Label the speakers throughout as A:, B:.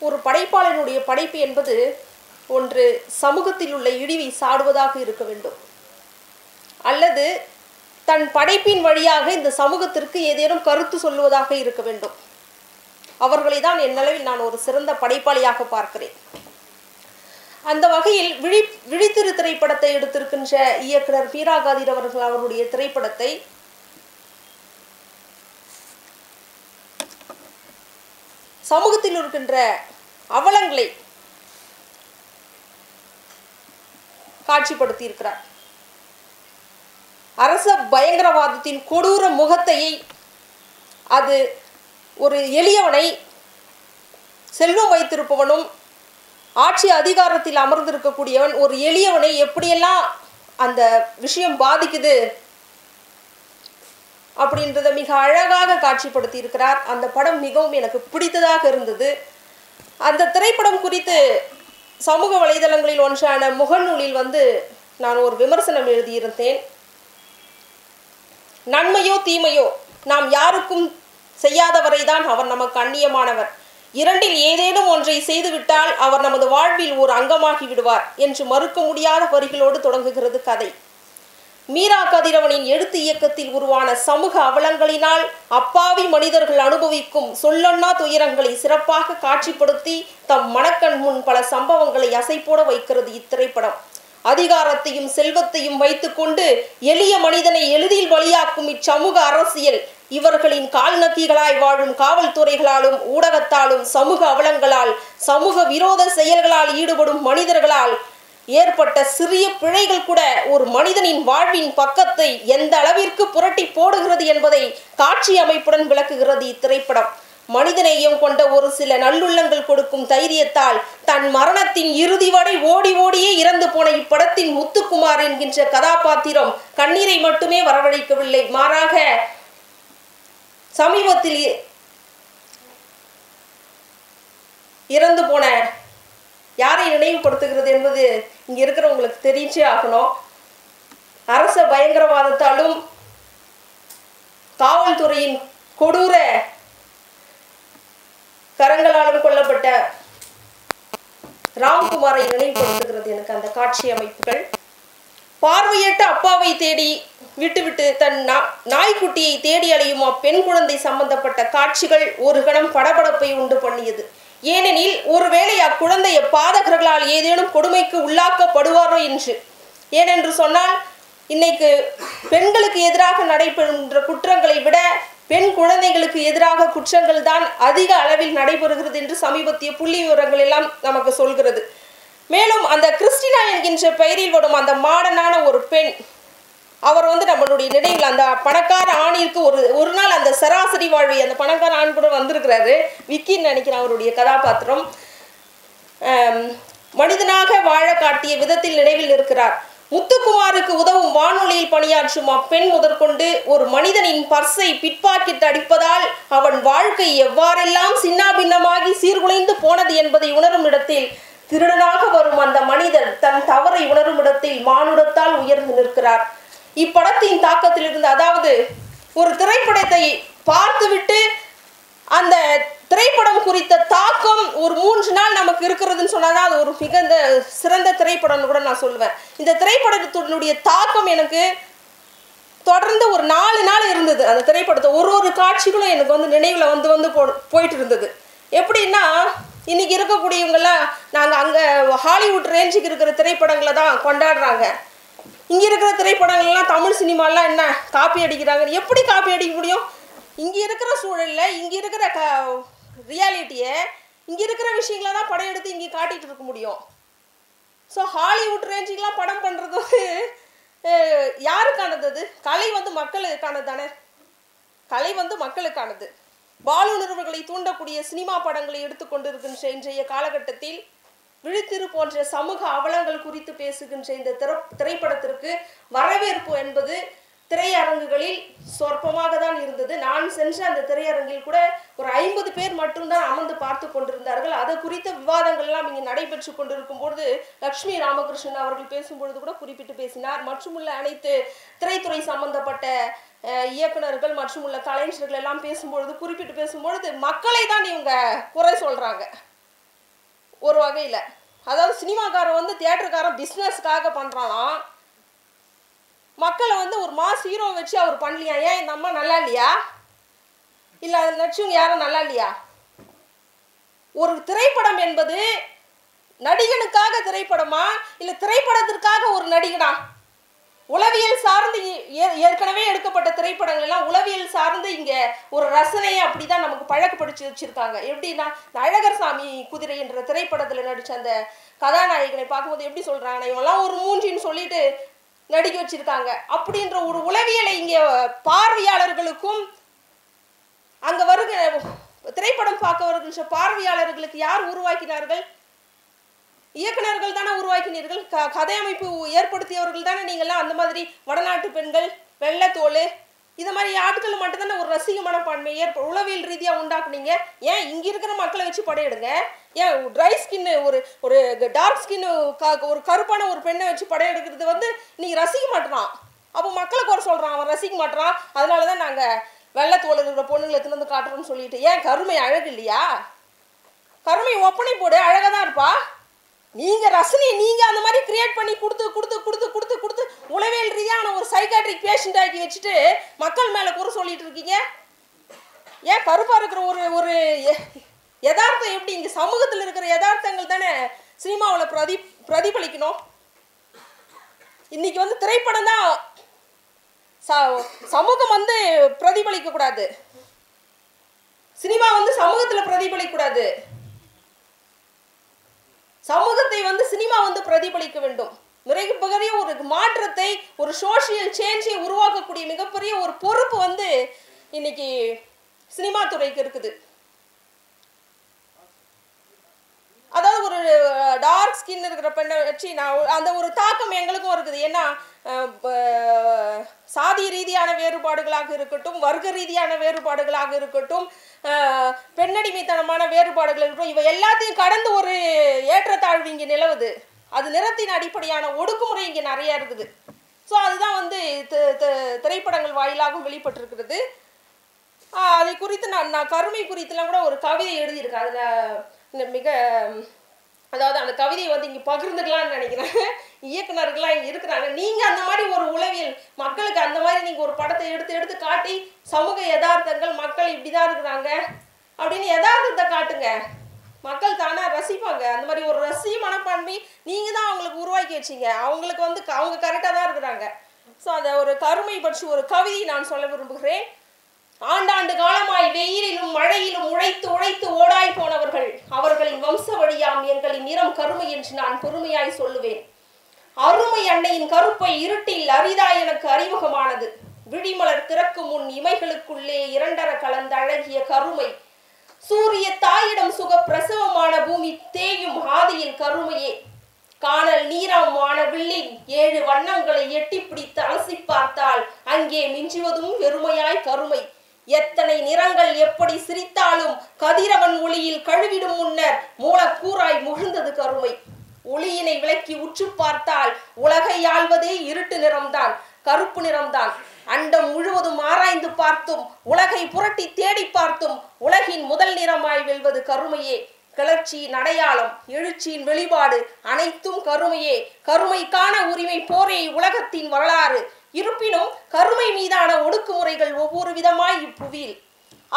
A: ஒரு படைப்பாளனுடைய படைப்பு என்பது ஒன்று சமூகத்தில் உள்ள இழிவை சாடுவதாக இருக்க வேண்டும். அல்லது தன் படைப்பின் வழியாக இந்த சமூகத்திற்கு ஏதேனும் கருத்து சொல்லுவதாக இருக்க வேண்டும். அவர்களை தான் என்னளவில் நான் ஒரு சிறந்த படைப்பாளியாக பார்க்கிறேன். அந்த வகையில் விழி விழித்திரு திரைப்படத்தை எடுத்திருக்கின்ற இயக்குனர் பீராகாதீர் அவர்கள் அவருடைய திரைப்படத்தை சமூகத்தில் இருக்கின்ற அவலங்களை காட்சிப்படுத்தி இருக்கிறார் அரச பயங்கரவாதத்தின் கொடூர முகத்தையை அது ஒரு எளியவனை செல்வம் வைத்திருப்பவனும் ஆட்சி அதிகாரத்தில் அமர்ந்திருக்கக்கூடியவன் ஒரு எளியவனை எப்படியெல்லாம் அந்த விஷயம் பாதிக்குது அப்படின்றத மிக அழகாக காட்சிப்படுத்தி இருக்கிறார் அந்த படம் மிகவும் எனக்கு பிடித்ததாக இருந்தது. அந்த திரைப்படம் குறித்து சமூக வலைதளங்களில் ஒன்றான முகநூலில் வந்து நான் ஒரு விமர்சனம் எழுதியிருந்தேன். நன்மையோ தீமையோ நாம் யாருக்கும் செய்யாதவரை தான் அவர் நமக்கு அந்நியமானவர். இரண்டில் ஏதேனும் ஒன்றை செய்துவிட்டால் அவர் நமது வாழ்வில் ஒரு அங்கமாகி விடுவார் என்று மறுக்க முடியாத வரிகளோடு தொடங்குகிறது கதை. மீரா கதிரவனின் எழுத்து இயக்கத்தில் உருவான சமூக அவலங்களினால் அப்பாவி மனிதர்கள் அனுபவிக்கும் சொல்லொன்னா துயரங்களை சிறப்பாக காட்சிப்படுத்தி தம் மனக்கண் முன் பல சம்பவங்களை அசைப்போட வைக்கிறது இத்திரைப்படம். அதிகாரத்தையும் செல்வத்தையும் வைத்துக்கொண்டு எளிய மனிதனை எளிதில் வழியாக்கும் இச்சமூக அரசியல் இவர்களின் கால்நக்கிகளாய் வாழும் காவல்துறைகளாலும் ஊடகத்தாலும் சமூக அவலங்களால் சமூக விரோத செயல்களால் ஈடுபடும் மனிதர்களால் ஏற்பட்ட சிறிய பிழைகள் கூட ஒரு மனிதனின் வாழ்வின் பக்கத்தை எந்த அளவிற்கு புரட்டி போடுகிறது என்பதை காட்சி அமைப்புடன் விளக்குகிறது இத்திரைப்படம். மனிதநேயம் கொண்ட ஒரு சில நல்லுள்ளங்கள் கொடுக்கும் தைரியத்தால் தன் மரணத்தின் இறுதி வரை ஓடி ஓடியே இறந்து போன இப்படத்தின் முத்துக்குமார் என்கின்ற கதாபாத்திரம் கண்ணீரை மட்டுமே வரவழைக்கவில்லை. மாறாக சமீபத்தில் இறந்து போன யாரை நினைவுபடுத்துகிறது என்பது இங்க இருக்கிறவங்களுக்கு தெரிஞ்சே ஆகணும். அரச பயங்கரவாதத்தாலும் காவல்துறையின் கொடூர கரங்களாலும் கொல்லப்பட்ட ராம்குமாரை நினைவுபடுத்துகிறது எனக்கு அந்த காட்சி அமைப்புகள். பார்வையற்ற அப்பாவை தேடி விட்டுவிட்டு தன் நா- நாய்க்குட்டியை தேடி அலையும் அப்பெண் குழந்தை சம்பந்தப்பட்ட காட்சிகள் ஒரு கணம் படபடப்பை உண்டு பண்ணியது. ஏனெனில் ஒருவேளை அக்குழந்தை பாதகர்களால் ஏதேனும் கொடுமைக்கு உள்ளாக்கப்படுவாரோ என்று. ஏனென்று சொன்னால் இன்னைக்கு பெண்களுக்கு எதிராக நடைபெறுகின்ற குற்றங்களை விட பெண் குழந்தைகளுக்கு எதிராக குற்றங்கள் தான் அதிக அளவில் நடைபெறுகிறது என்று சமீபத்திய புள்ளி விவரங்கள் எல்லாம் நமக்கு சொல்கிறது. மேலும் அந்த கிறிஸ்டினா என்கின்ற பெயரில் வரும் அந்த மாடனான ஒரு பெண் அவர் வந்து நம்மளுடைய நினைவில் அந்த பணக்கார ஆணிற்கு ஒரு ஒரு நாள் அந்த சராசரி வாழ்வை அந்த பணக்கார ஆண் கூட வந்திருக்கிறாரு. விக்கின்னு நினைக்கிறேன் அவருடைய கதாபாத்திரம். மனிதனாக வாழ காட்டிய விதத்தில் நினைவில் இருக்கிறார். முத்துக்குமாருக்கு உதவும் வானொலியில் பணியாற்றும் அப்பெண் முதற்கொண்டு ஒரு மனிதனின் பர்ஸை பிட்பாக்கெட் அடிப்பதால் அவன் வாழ்க்கை எவ்வாறெல்லாம் சின்னாபின்னமாகி சீர்குலைந்து போனது என்பதை உணரும் இடத்தில் திருடனாக வரும் அந்த மனிதன் தன் தவறை உணரும் இடத்தில் மானுடத்தால் உயர்ந்து நிற்கிறார். இப்படத்தின் தாக்கத்திலிருந்து அதாவது ஒரு திரைப்படத்தை பார்த்துவிட்டு அந்த திரைப்படம் குறித்த தாக்கம் ஒரு மூன்று நாள் நமக்கு இருக்கிறதுன்னு சொன்னால் அது ஒரு மிகுந்த சிறந்த திரைப்படம்னு கூட நான் சொல்லுவேன். இந்த திரைப்படத்தினுடைய தாக்கம் எனக்கு தொடர்ந்து ஒரு நாலு நாள் இருந்தது. அந்த திரைப்படத்தை ஒரு ஒரு காட்சிகளும் எனக்கு வந்து நினைவில் வந்து வந்து போ போயிட்டு இருந்தது. எப்படின்னா இன்றைக்கி இருக்கக்கூடியவங்கெல்லாம் நாங்கள் அங்கே ஹாலிவுட் ரேஞ்சுக்கு இருக்கிற திரைப்படங்களை தான் கொண்டாடுறாங்க. இங்கே இருக்கிற திரைப்படங்கள்லாம் தமிழ் சினிமாலாம் என்ன? காப்பி அடிக்கிறாங்க. எப்படி காப்பி அடிக்க முடியும்? இங்கே இருக்கிற சூழலில் இங்கே இருக்கிற க ரியாலிட்டியை இங்கே இருக்கிற விஷயங்கள தான் படம் எடுத்து இங்கே காட்டிகிட்டு இருக்க முடியும். ஸோ ஹாலிவுட் ரேஞ்சிங்லாம் படம் பண்ணுறது வந்து யாருக்கானது அது? கலை வந்து மக்களுக்கானது தானே கலை வந்து மக்களுக்கானது. பாலு தூண்டக்கூடிய சினிமா படங்களை எடுத்துக்கொண்டிருக்கின்ற இன்றைய காலகட்டத்தில் விழித்திரு போன்ற சமூக அவலங்கள் குறித்து பேசுகின்ற இந்த திரை திரைப்படத்திற்கு வரவேற்பு என்பது திரையரங்குகளில் சொற்பமாக தான் இருந்தது. நான் சென்ற அந்த திரையரங்கில் கூட ஒரு ஐம்பது பேர் மட்டும்தான் அமர்ந்து பார்த்து கொண்டிருந்தார்கள். அது குறித்த விவாதங்கள் எல்லாம் இங்கே நடைபெற்று கொண்டிருக்கும் பொழுது லக்ஷ்மி ராமகிருஷ்ணன் அவர்கள் பேசும்பொழுது கூட குறிப்பிட்டு பேசினார். மற்றுமுள்ள அனைத்து திரைத்துறை சம்பந்தப்பட்ட இயக்குநர்கள் இயக்குனர்கள் மற்றும் உள்ள கலைஞர்கள் எல்லாம் பேசும்பொழுது குறிப்பிட்டு பேசும்பொழுது மக்களை தான் இவங்க குறை சொல்றாங்க. ஒரு வகையில். அதாவது சினிமாக்காரன் வந்து தியேட்டருக்காரன் பிஸ்னஸ்க்காக பண்ணுறானா மக்களை வந்து ஒரு மாஸ் ஹீரோ வச்சு அவர் பண்ணலையா? ஏன் இந்த அம்மா நல்லா இல்லையா? இல்லை அதில் நடிச்சவங்க யாரும் நல்லா இல்லையா? ஒரு திரைப்படம் என்பது நடிகனுக்காக திரைப்படமா? இல்லை திரைப்படத்திற்காக ஒரு நடிகனா? உளவியல் சார்ந்து ஏ- ஏற்கனவே எடுக்கப்பட்ட திரைப்படங்கள் எல்லாம் உளவியல் சார்ந்து இங்க ஒரு ரசனையை அப்படிதான் நமக்கு பழக்கப்படுத்தி வச்சிருக்காங்க. எப்படின்னா அழகர் சாமி குதிரை என்ற திரைப்படத்துல நடிச்ச அந்த கதாநாயகனை பார்க்கும்போது எப்படி சொல்றாங்க இவெல்லாம் ஒரு மூஞ்சின்னு சொல்லிட்டு நடிக்க வச்சிருக்காங்க. அப்படின்ற ஒரு உளவியலை இங்க பார்வையாளர்களுக்கும் அங்க வருகிற திரைப்படம் பார்க்க வருகின்ற பார்வையாளர்களுக்கு யார் உருவாக்கினார்கள்? இயக்குனர்கள் தானே உருவாக்கினீர்கள். க கதை அமைப்பு ஏற்படுத்தியவர்கள் தானே நீங்கள்லாம் அந்த மாதிரி வடநாட்டு பெண்கள் வெள்ளைத்தோல் இது மாதிரி ஆட்கள் மட்டும்தானே ஒரு ரசிக மனப்பான்மை ஏற்ப உளவியல் ரீதியாக உண்டாக்குனீங்க. ஏன் இங்கே இருக்கிற மக்களை வச்சு படையெடுங்க? ஏன் ட்ரை ஸ்கின்னு ஒரு ஒரு டார்க் ஸ்கின்னு ஒரு கருப்பான ஒரு பெண்ணை வச்சு படையெடுக்கிறது வந்து நீங்கள் ரசிக்க மாட்டேறான் அப்போ மக்களை குறை சொல்கிறான் அவன் ரசிக்க மாட்டேறான் அதனால தான் நாங்கள் வெள்ளத்தோல் இருக்கிற பொண்ணுங்களை எடுத்துன்னு வந்து காட்டுறோம்னு சொல்லிட்டு. ஏன் கருமை அழகு இல்லையா? கருமை ஒப்பனை போடு அழகாக தான் இருப்பா. நீங்கள் ரசனை நீங்கள் அந்த மாதிரி கிரியேட் பண்ணி கொடுத்து கொடுத்து கொடுத்து கொடுத்து கொடுத்து உளவியல் ரீதியான ஒரு சைக்காட்ரிக் பேஷண்ட் ஆக்கி வச்சுட்டு மக்கள் மேலே குறை சொல்லிட்டு இருக்கீங்க? ஏன் கருப்பாக இருக்கிற ஒரு ஒரு எ- யதார்த்தம் எப்படி? இங்கே சமூகத்தில் இருக்கிற யதார்த்தங்கள் தானே சினிமாவில் பிரதி பிரதிபலிக்கணும். இன்னைக்கு வந்து திரைப்படம் தான் ச- சமூகம் வந்து பிரதிபலிக்க கூடாது சினிமா வந்து சமூகத்தில் பிரதிபலிக்க கூடாது சமூகத்தை வந்து சினிமா வந்து பிரதிபலிக்க வேண்டும். மிகப்பெரிய ஒரு மாற்றத்தை ஒரு சோஷியல் சேஞ்சை உருவாக்கக்கூடிய மிகப்பெரிய ஒரு பொறுப்பு வந்து இன்னைக்கு சினிமா துறைக்கு இருக்குது. அதாவது ஒரு டார்க் ஸ்கின் இருக்கிற பெண்ணை வச்சு நான் அந்த ஒரு தாக்கம் எங்களுக்கும் இருக்குது. ஏன்னா சாதி ரீதியான வேறுபாடுகளாக இருக்கட்டும் வர்க்க ரீதியான வேறுபாடுகளாக இருக்கட்டும் பெண்ணடிமைத்தனமான வேறுபாடுகள் இருக்கட்டும் இவை எல்லாத்தையும் கடந்து ஒரு ஏற்றத்தாழ்வு இங்கே நிலவுது. அது நிறத்தின் அடிப்படையான ஒடுக்குமுறை இங்கே நிறைய இருக்குது. ஸோ அதுதான் வந்து திரைப்படங்கள் வாயிலாகவும் வெளிப்பட்டிருக்கிறது. அதை குறித்து நான் நான் கருமை குறித்துலாம் கூட ஒரு கவிதை எழுதியிருக்கேன். அதில் மிக அதாவது அந்த கவிதையை வந்து இங்கே பகிர்ந்துக்கலாம்னு நினைக்கிறேன் இயக்குனர்கள்லாம் இங்கே இருக்கிறாங்க. நீங்கள் அந்த மாதிரி ஒரு உளவியல் மக்களுக்கு அந்த மாதிரி நீங்கள் ஒரு படத்தை எடுத்து எடுத்து காட்டி சமூக யதார்த்தங்கள் மக்கள் இப்படி தான் இருக்கிறாங்க. அப்படின்னு யதார்த்தத்தை காட்டுங்க. மக்கள் தானே ரசிப்பாங்க. அந்த மாதிரி ஒரு ரசிய மனப்பான்மை நீங்கள் தான் அவங்களுக்கு உருவாக்கி வச்சீங்க. அவங்களுக்கு வந்து க- அவங்க கரெக்டாக தான் இருக்கிறாங்க. ஸோ அந்த ஒரு கருமை பற்றி ஒரு கவிதை நான் சொல்ல விரும்புகிறேன். ஆண்டாண்டு காலமாய் வெயிலிலும் மழையிலும் உழைத்து உழைத்து ஓடாய் போனவர்கள் அவர்களின் வம்ச வழியாம் எங்களின் நிறம் கருமை என்று நான் பொறுமையாய் சொல்லுவேன். அருமை அன்னையின் கருப்பை இருட்டில் அரிதா எனக்கு அறிமுகமானது. விழிமலர் திறக்கும் முன் இமைகளுக்குள்ளே இரண்டர கலந்த அழகிய கருமை. சூரிய தாயிடம் சுக பிரசவமான பூமி தேயும் ஆதியின் கருமையே. காணல் நீரமான வில்லின் ஏழு வண்ணங்களை எட்டி பிடித்து அலசி பார்த்தால் அங்கே மிஞ்சுவதும் வெறுமையாய் கருமை. எத்தனை நிறங்கள் எப்படி சிரித்தாலும் கதிரவன் ஒளியில் கழுவிடும் முன்னர் மூலக்கூறாய் முகிழ்ந்தது கருமை. ஒளியினை விளக்கி உற்று பார்த்தால் உலகை ஆள்வதே இருட்டு நிறம்தான் கருப்பு நிறம்தான். அண்டம் முழுவதும் ஆராய்ந்து பார்த்தும் உலகை புரட்டி தேடி பார்த்தும் உலகின் முதல் நிறமாய் வெல்வது கருமையே. கிளர்ச்சியின் அடையாளம் எழுச்சியின் வெளிப்பாடு அனைத்தும் கருமையே. கருமைக்கான உரிமை போரே உலகத்தின் வரலாறு. இருப்பினும் கருமை மீதான ஒடுக்குமுறைகள் ஒவ்வொரு விதமாய் இப்புவியில்.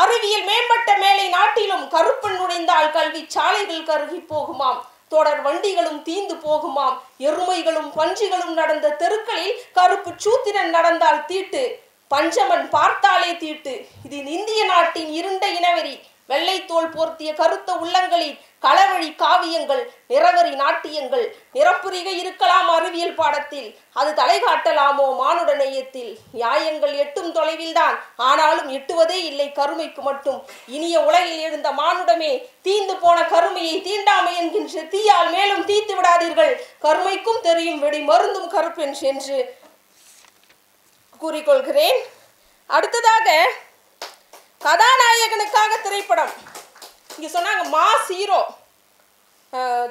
A: அறிவியல் மேம்பட்ட மேலை நாட்டிலும் கருப்பன் நுழைந்தால் கல்வி சாலைகள் கருகி போகுமாம். தொடர் வண்டிகளும் தீந்து போகுமாம். எருமைகளும் பன்றிகளும் நடந்த தெருக்களில் கருப்பு சூத்திரன் நடந்தால் தீட்டு. பஞ்சமன் பார்த்தாலே தீட்டு. இது இந்திய நாட்டின் இருண்ட இனவெறி. வெள்ளைத்தோல் போர்த்திய கருத்த உள்ளங்களில் களவழி காவியங்கள் நிறவரி நாட்டியங்கள் நிறப்புரிக இருக்கலாம் அறிவியல் பாடத்தில். அது தலை காட்டலாமோ மானுட நேயத்தில்? நியாயங்கள் எட்டும் தொலைவில்தான். ஆனாலும் எட்டுவதே இல்லை கருமைக்கு மட்டும். இனிய உலகில் எழுந்த மானுடமே தீந்து போன கருமையை தீண்டாமை என்கின்ற தீயால் மேலும் தீர்த்து விடாதீர்கள். கருமைக்கும் தெரியும் வெடி மருந்தும் கருப்பென் என்று கூறிக்கொள்கிறேன். அடுத்ததாக கதாநாயகனுக்காக திரைப்படம். இங்கே சொன்னாங்க மாஸ் ஹீரோ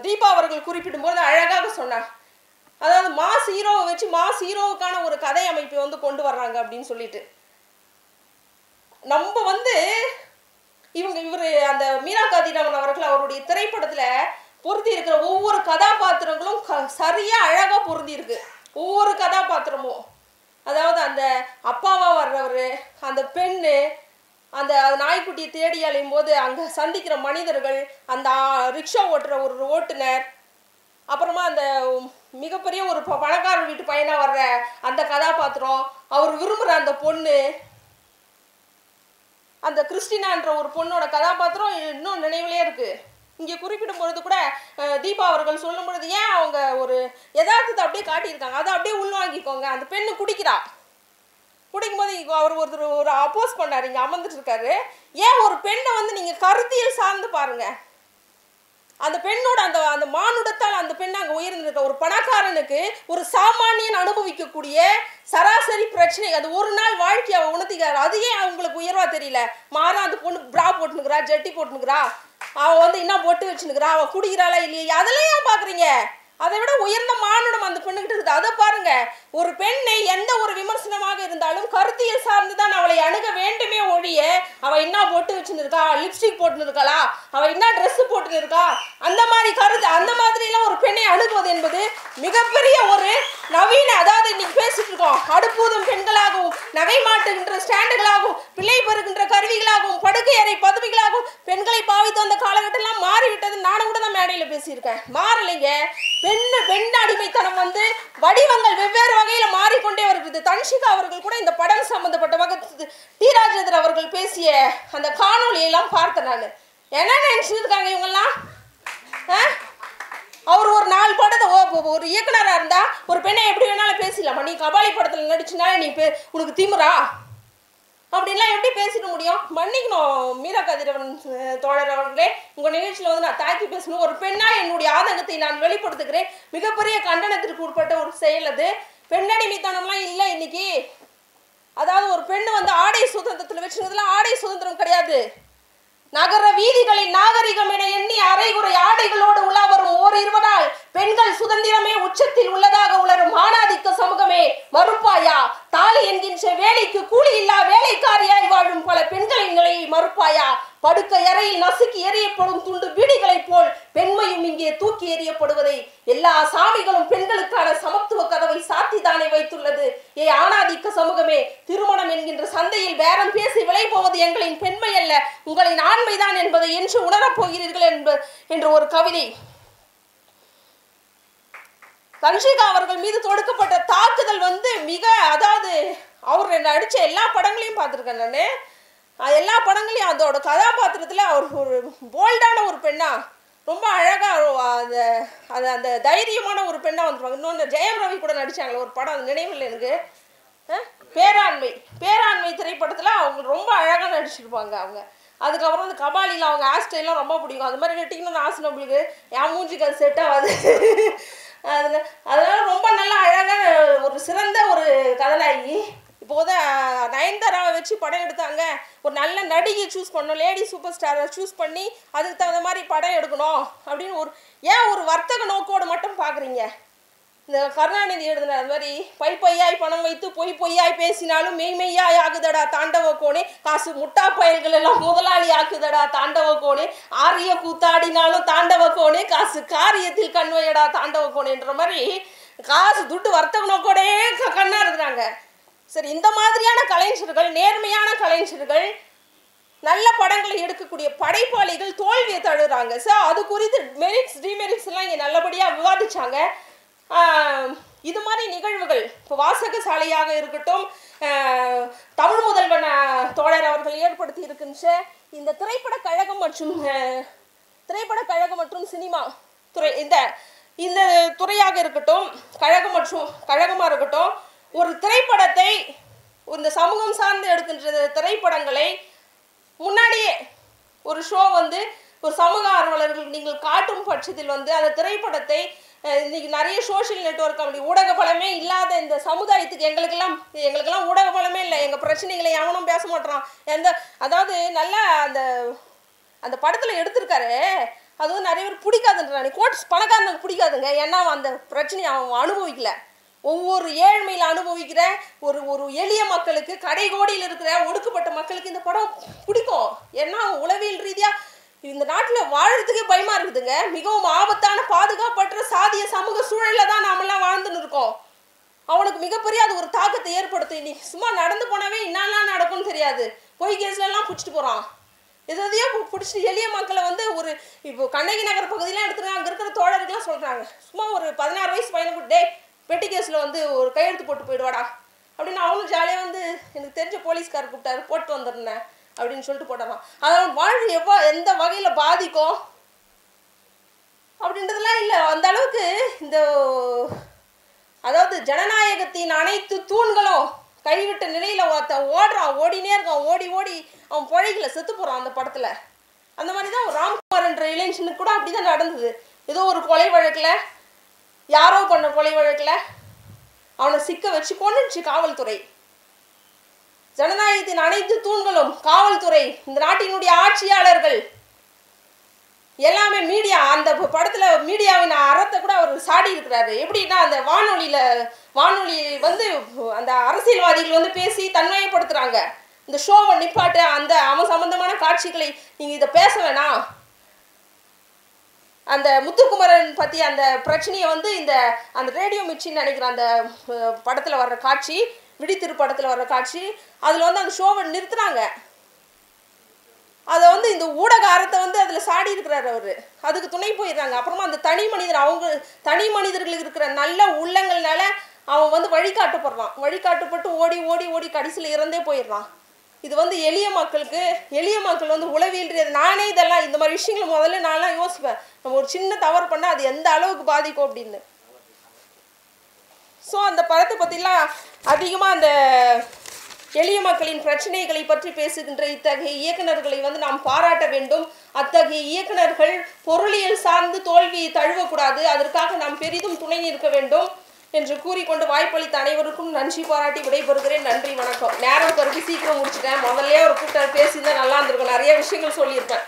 A: தீபா அவர்கள் குறிப்பிடும்போது அழகாக சொன்னார். அதாவது மாஸ் ஹீரோவை வச்சு மாஸ் ஹீரோவுக்கான ஒரு கதை அமைப்பை வந்து கொண்டு வர்றாங்க அப்படின்னு சொல்லிட்டு. நம்ம வந்து இவங்க இவர் அந்த மீனா காதிராமன் அவர்கள் அவருடைய திரைப்படத்தில் ஒவ்வொரு கதாபாத்திரங்களும் க சரியாக அழகாக பொருந்திருக்கு ஒவ்வொரு கதாபாத்திரமும். அதாவது அந்த அப்பாவா வர்றவர் அந்த பெண்ணு அந்த நாய்க்குட்டியை தேடி அலையும் போது அங்கே சந்திக்கிற மனிதர்கள் அந்த ரிக்ஷா ஓட்டுற ஒரு ஓட்டுநர் அப்புறமா அந்த மிகப்பெரிய ஒரு ப- வீட்டு பையனாக வர்ற அந்த கதாபாத்திரம் அவர் விரும்புகிற அந்த பொண்ணு அந்த கிறிஸ்டினான்ற ஒரு பொண்ணோட கதாபாத்திரம் இன்னும் நினைவிலே இருக்குது இங்கே குறிப்பிடும் பொழுது கூட தீபா அவர்கள் சொல்லும் பொழுது ஏன் அவங்க ஒரு யதார்த்தத்தை அப்படியே காட்டியிருக்காங்க? அதை அப்படியே உள்வாங்கிக்கோங்க. அந்த பெண்ணு குடிக்கிறா. பிடிக்கும்போது அவர் ஒருத்தர் ஒரு அப்போஸ் பண்ணாரு இங்கே அமர்ந்துட்டு இருக்காரு ஏன் ஒரு பெண்ணை வந்து நீங்கள் கருத்தியல் சார்ந்து பாருங்க. அந்த பெண்ணோட அந்த அந்த மானுடத்தால் அந்த பெண் அங்கே உயர்ந்திருக்க ஒரு பணக்காரனுக்கு ஒரு சாமானியன் அனுபவிக்கக்கூடிய சராசரி பிரச்சனை. அது ஒரு நாள் வாழ்க்கையை அவன் உணர்த்திக்கிறார். அது ஏன் அவங்களுக்கு உயர்வா தெரியல? மாறா அந்த பொண்ணு பிரா போட்டுனுக்குறா ஜட்டி போட்டுனுக்குறா. அவன் வந்து என்ன பொட்டு வச்சுனுக்குறா. அவன் குடிக்கிறாளா இல்லையா? அதெல்லாம் ஏன் பார்க்குறீங்க அதை விட உயர்ந்த மானுடம் அந்த பெண்ணுகிட்ட இருக்குது. அதை பாருங்க. ஒரு பெண்ணை எந்த ஒரு விமர்சனமாக இருந்தாலும் கருத்தியல் சார்ந்து தான் அவளை அணுக வேண்டுமே ஒழிய அவ என்ன போட்டு வச்சுருக்கா லிப்ஸ்டிக் போட்டுன்னு இருக்காளா அவ என்ன ட்ரெஸ் போட்டுன்னு இருக்கா அந்த மாதிரி கருத்து அந்த மாதிரிலாம் ஒரு பெண்ணை அணுகுவது என்பது மிகப்பெரிய ஒரு நவீன அதாவது இன்னைக்கு பேசிட்டு இருக்கோம். அடுப்பூதும் பெண்களாகவும் நகை மாட்டுகின்ற ஸ்டாண்டுகளாகவும் பிள்ளை பெறுகின்ற கருவிகளாகவும் படுக்கை அறை பதவிகளாகவும் பெண்களை பாவித்து அந்த காலகட்டம்லாம் மாறிவிட்டது நானும் கூட தான் மேடையில் பேசியிருக்கேன். மாறலைங்க. பெண் அடிமைத்தனம் வந்து வடிவங்கள் வெவ்வேறு வகையில மாறிக்கொண்டே வருகிறது. தன்ஷிகா அவர்கள் கூட இந்த படம் சம்பந்தப்பட்ட வகை டி. அவர்கள் பேசிய அந்த காணொளியெல்லாம் பார்த்தேன் நான். என்ன நினைச்சிருக்காங்க இவங்கெல்லாம்? ஆ? அவர் ஒரு நாலு படத்தை ஓ ஒரு இயக்குனராக இருந்தால் ஒரு பெண்ணை எப்படி வேணாலும் பேசலாமா நீ கபாலி படத்தில் நடிச்சுனால நீ பே உனக்கு திமுறா? அப்படின்லாம் எப்படி பேசிட முடியும்? மன்னிக்கணும் மீரா கதிரவன் தோழர் அவர்களே. உங்கள் நிகழ்ச்சியில் வந்து நான் தாக்கி பேசணும். ஒரு பெண்ணாக என்னுடைய ஆதங்கத்தை நான் வெளிப்படுத்துகிறேன். மிகப்பெரிய கண்டனத்திற்கு உட்பட்ட ஒரு செயல் அது. பெண்ணடிமைத்தனம்லாம் இல்லை இன்னைக்கு. அதாவது ஒரு பெண்ணு வந்து ஆடை சுதந்திரத்தில் வச்சுருந்ததுலாம் ஆடை சுதந்திரம் கிடையாது. நகர வீதிகளில் நாகரிகம் என எண்ணி அரைகுறை ஆடைகளோடு உலா வரும் ஓர் இருவரால் பெண்கள் சுதந்திரமே உச்சத்தில் உள்ளதாக உளரும் ஆணாதிக்க சமூகமே மறுப்பாயா? தாலி என்கின்ற வேலைக்கு கூலி இல்லா வேலைக்காரியாய் வாழும் பல பெண்களின் நிலையை மறுப்பாயா? படுக்கை அறையில் நசுக்கி எறியப்படும் துண்டு பீடிகளைப் போல் பெண்மையும் இங்கே தூக்கி எறியப்படுவதை எல்லா சாமிகளும் பெண்களுக்கான சமத்துவ கதவை சாத்திதானே வைத்துள்ளது. ஏ ஆணாதிக்க சமூகமே திருமணம் என்கின்ற சந்தையில் பேரம் பேசி விலை போவது எங்களின் பெண்மை அல்ல. உங்களின் ஆண்மைதான் என்பதை என்று உணரப் போகிறீர்கள் என்பது என்று ஒரு கவிதை. தன்ஷிகா அவர்கள் மீது தொடுக்கப்பட்ட தாக்குதல் வந்து மிக அதாவது அவர் நடித்த எல்லா படங்களையும் பார்த்துருக்கேன் நான். எல்லா படங்களையும் அதோட கதாபாத்திரத்தில் அவர் ஒரு போல்டான ஒரு பெண்ணா ரொம்ப அழகாக அந்த அது அந்த தைரியமான ஒரு பெண்ணாக வந்துருவாங்க. இன்னொன்று ஜெயம் ரவி கூட நடித்தாங்களே ஒரு படம் அது நினைவில் எனக்கு. ஆ? பேராண்மை பேராண்மை திரைப்படத்தில் அவங்க ரொம்ப அழகாக நடிச்சிருப்பாங்க அவங்க. அதுக்கப்புறம் வந்து கபாலியில் அவங்க ஹேர் ஸ்டைல்லாம் ரொம்ப பிடிக்கும். அது மாதிரி கேட்டிங்கன்னா ஆசை நம்மளுக்கு என் மூஞ்சிக்கு அது செட் ஆகாது. அதில் அதனால ரொம்ப நல்லா அழகான ஒரு சிறந்த ஒரு கதாநாயகி. இப்போது நயன்தாராவை வச்சு படம் எடுத்தாங்க. ஒரு நல்ல நடிகை சூஸ் பண்ணணும். லேடி சூப்பர் ஸ்டாரை சூஸ் பண்ணி அதுக்கு தகுந்த மாதிரி படம் எடுக்கணும் அப்படின்னு ஒரு ஏன் ஒரு வர்த்தக நோக்கோடு மட்டும் பார்க்குறீங்க இந்த கருணாநிதி எழுதின அது மாதிரி பை பையாய் பணம் வைத்து பொய் பொய்யாய் பேசினாலும் மெய் மெய்யாய் ஆகுதடா தாண்டவ கோணே. காசு முட்டா பயல்கள் எல்லாம் முதலாளி ஆக்குதடா தாண்டவ கோணே. ஆரிய கூத்தாடினாலும் தாண்டவ கோணே. காசு காரியத்தில் கண்வையடா தாண்டவ கோணேன்ற மாதிரி காசு துட்டு வர்த்தகனோ கூட க- கண்ணா இருக்கிறாங்க. சரி இந்த மாதிரியான கலைஞர்கள் நேர்மையான கலைஞர்கள் நல்ல படங்களை எடுக்கக்கூடிய படைப்பாளிகள் தோல்வியை தழுறாங்க ஸோ அது குறித்து மெரிட்ஸ் டிமெரிட்ஸ் எல்லாம் இங்கே நல்லபடியாக விவாதிச்சாங்க. இது மாதிரி நிகழ்வுகள். இப்போ வாசக சாலையாக இருக்கட்டும் தமிழ் முதல்வன் தோழர் அவர்கள் ஏற்படுத்தி இருக்கின்ற இந்த திரைப்பட கழகம் மற்றும் திரைப்பட கழகம் மற்றும் சினிமா துறை இந்த இந்த துறையாக இருக்கட்டும் கழகம் மற்றும் கழகமாக இருக்கட்டும் ஒரு திரைப்படத்தை இந்த சமூகம் சார்ந்து எடுக்கின்ற திரைப்படங்களை முன்னாடியே ஒரு ஷோ வந்து ஒரு சமூக ஆர்வலர்கள் நீங்கள் காட்டும் பட்சத்தில் வந்து அந்த திரைப்படத்தை இன்னைக்கு நிறைய சோஷியல் நெட்வொர்க் அப்படி ஊடக பலமே இல்லாத இந்த சமுதாயத்துக்கு எங்களுக்கெல்லாம் எங்களுக்கெல்லாம் ஊடக பலமே இல்லை. எங்கள் பிரச்சனைகளை எவனும் பேச மாட்டுறான் எந்த அதாவது நல்லா அந்த அந்த படத்தில் எடுத்திருக்காரு. அது வந்து நிறைய பேர் பிடிக்காதுன்றானே கோட்ஸ் பணக்காரனுக்கு பிடிக்காதுங்க. ஏன்னா அந்த பிரச்சனையை அவன் அனுபவிக்கல. ஒவ்வொரு ஏழ்மையில் அனுபவிக்கிற ஒரு ஒரு எளிய மக்களுக்கு கடை கோடியில் இருக்கிற ஒடுக்கப்பட்ட மக்களுக்கு இந்த படம் பிடிக்கும். ஏன்னா உளவியல் ரீதியாக இந்த நாட்டில் வாழறதுக்கே பயமா இருக்குதுங்க. மிகவும் ஆபத்தான பாதுகாப்பற்ற சாதிய சமூக சூழல்ல தான் நாமெல்லாம் வாழ்ந்துன்னு இருக்கோம். அவனுக்கு மிகப்பெரிய அது ஒரு தாக்கத்தை ஏற்படுத்தும். நீ சும்மா நடந்து போனாவே என்னெல்லாம் நடக்கும்னு தெரியாது. பொய் கேஸ்ல எல்லாம் பிடிச்சிட்டு போறான். எதையோ பிடிச்சி எளிய மக்களை வந்து ஒரு இப்போ கண்ணகி நகர் பகுதியெலாம் எடுத்துருக்காங்க அங்கே இருக்கிற தோழர்கள்லாம் சொல்கிறாங்க சும்மா ஒரு பதினாறு வயசு பையனை கூட்டு டே பெட்டி கேஸில் வந்து ஒரு கையெழுத்து போட்டு போயிடுவாடா. அப்படின்னு அவனும் ஜாலியாக வந்து எனக்கு தெரிஞ்ச போலீஸ்கார் கூப்பிட்டாரு. போட்டு வந்துருந்தேன் அப்படின்னு சொல்லிட்டு போட்டாராம் அதனால் வாழ்வு எவ்வளோ எந்த வகையில் பாதிக்கும்? அப்படின்றதுலாம் இல்லை. அந்த அளவுக்கு இந்த அதாவது ஜனநாயகத்தின் அனைத்து தூண்களும் கைவிட்ட நிலையில் ஒருத்தன் ஓடுறான் ஓடினே இருக்கான் ஓடி ஓடி அவன் புழைகளை செத்து போகிறான் அந்த படத்தில். அந்த மாதிரி தான் ராம்குமார் என்ற இளைஞனுக்கு கூட அப்படிதான் நடந்தது. ஏதோ ஒரு கொலை வழக்கில் யாரோ பண்ண கொலை வழக்கில் அவனை சிக்க வச்சு கொண்டுச்சு காவல்துறை. ஜனநாயகத்தின் அனைத்து தூண்களும் காவல்துறை இந்த நாட்டினுடைய ஆட்சியாளர்கள் எல்லாமே மீடியா அந்த படத்தில் படத்துல மீடியாவின் அறத்தை கூட அவர் சாடி இருக்கிறாரு எப்படின்னா அந்த வானொலியில வானொலி வந்து அந்த அரசியல்வாதிகள் வந்து பேசி தன்மையப்படுத்துறாங்க. இந்த ஷோவை நிப்பாட்டு அந்த அவன் சம்பந்தமான காட்சிகளை நீங்க இதை பேச வேணாம். அந்த முத்துக்குமரன் பத்தி அந்த பிரச்சனையை வந்து இந்த அந்த ரேடியோ மிச்சின்னு நினைக்கிற அந்த படத்தில் படத்துல வர்ற காட்சி விழித்திரு படத்துல வர்ற காட்சி அதில் வந்து அந்த ஷோவை நிறுத்துறாங்க அதை வந்து இந்த ஊடக அறத்தை வந்து அதில் சாடி இருக்கிறார் அவர். அதுக்கு துணை போயிடுறாங்க. அப்புறமா அந்த தனி மனிதர் அவங்க தனி மனிதர்களுக்கு இருக்கிற நல்ல உள்ளங்கள்னால அவன் வந்து வழிகாட்டப்படுறான். வழிகாட்டப்பட்டு ஓடி ஓடி ஓடி கடைசியில் இறந்தே போயிடுறான். இது வந்து எளிய மக்களுக்கு எளிய மக்கள் வந்து உளவியல் நானே இதெல்லாம் இந்த மாதிரி விஷயங்களை முதல்ல நான்லாம் யோசிப்பேன். நம்ம ஒரு சின்ன தவறு பண்ணால் அது எந்த அளவுக்கு பாதிக்கும் அப்படின்னு. ஸோ அந்த படத்தை பற்றிலாம் அதிகமாக அந்த எளிய மக்களின் பிரச்சனைகளை பற்றி பேசுகின்ற இத்தகைய இயக்குனர்களை வந்து நாம் பாராட்ட வேண்டும். அத்தகைய இயக்குனர்கள் பொருளியல் சார்ந்து தோல்வியை தழுவக்கூடாது. அதற்காக நாம் பெரிதும் துணை நிற்க வேண்டும் என்று கூறிக்கொண்டு வாய்ப்பளித்த அனைவருக்கும் நன்றி பாராட்டி விடைபெறுகிறேன். நன்றி வணக்கம். நேரம் கருதி சீக்கிரம் முடிச்சிட்டேன். முதல்ல ஒரு கூட்டம் பேசியிருந்தா நல்லா இருந்திருக்கும். நிறைய விஷயங்கள் சொல்லியிருப்பேன்.